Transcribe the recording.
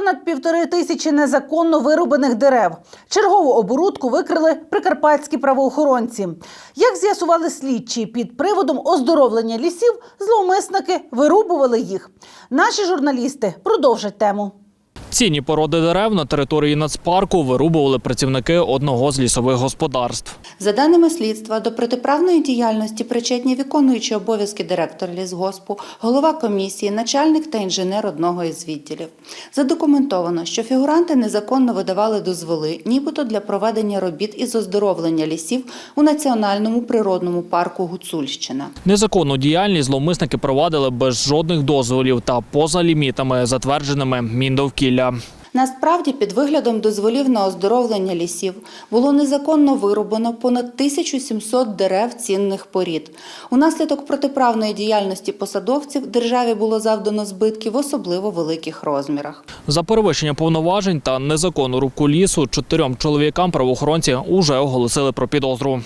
Понад півтори тисячі незаконно вирубаних дерев. Чергову оборудку викрили прикарпатські правоохоронці. Як з'ясували слідчі, під приводом оздоровлення лісів зловмисники вирубували їх. Наші журналісти продовжать тему. Цінні породи дерев на території нацпарку вирубували працівники одного з лісових господарств. За даними слідства, до протиправної діяльності причетні виконуючі обов'язки директор лісгоспу, голова комісії, начальник та інженер одного із відділів. Задокументовано, що фігуранти незаконно видавали дозволи, нібито для проведення робіт із оздоровлення лісів у національному природному парку Гуцульщина. Незаконну діяльність зловмисники провадили без жодних дозволів та поза лімітами, затвердженими Міндовкілля. Насправді, під виглядом дозволів на оздоровлення лісів було незаконно вирубано понад 1700 дерев цінних порід. Унаслідок протиправної діяльності посадовців державі було завдано збитків в особливо великих розмірах. За перевищення повноважень та незаконну рубку лісу чотирьом чоловікам правоохоронці уже оголосили про підозру.